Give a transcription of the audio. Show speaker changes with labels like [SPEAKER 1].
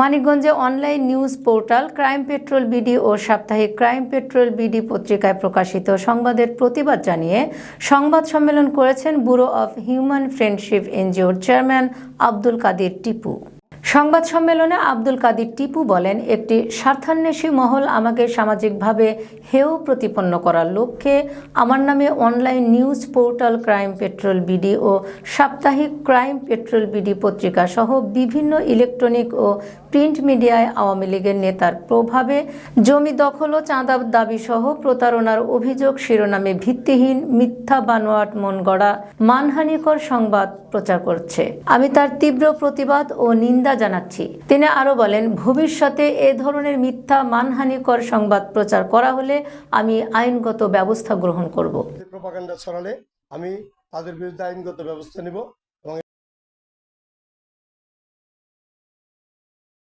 [SPEAKER 1] মানিকগঞ্জে online news portal crime patrol BD ও সাপ্তাহিক crime petrol BD পত্রিকায় প্রকাশিত সংবাদের প্রতিবাদ জানিয়ে সংবাদ সম্মেলন করেছেন ব্যুরো অব হিউম্যান ফ্রেন্ডশিপ এনজিওর চেয়ারম্যান আব্দুল কাদির টিপু। সংবাদ সম্মেলনে আব্দুল কাদির টিপু বলেন, একটি স্বার্থান্বেষী মহল আমাকে সামাজিকভাবে হেয় প্রতিপন্ন করার লক্ষ্যে আমার নামে online news portal crime patrol BD ও সাপ্তাহিক ক্রাইম পেট্রোল বিডি পত্রিকা সহ বিভিন্ন ইলেকট্রনিক ও প্রিন্ট মিডিয়ায় আওয়ামী লীগের নেতার প্রভাবে জমি দখল ও চাঁদা দাবি সহ প্রতারণার অভিযোগ শিরোনামে ভিত্তিহীন মিথ্যা বানোয়াট মন গড়া মানহানিকর সংবাদ প্রচার করছে। আমি তার তীব্র প্রতিবাদ ও নিন্দা জানাচ্ছি। তিনি আরও বলেন, ভবিষ্যতে এ ধরনের মিথ্যা, মানহানিকর সংবাদ প্রচার করা হলে আমি আইনগত ব্যবস্থা গ্রহণ করব।
[SPEAKER 2] আমি তাদের বিরুদ্ধে আইনগত ব্যবস্থা নিব।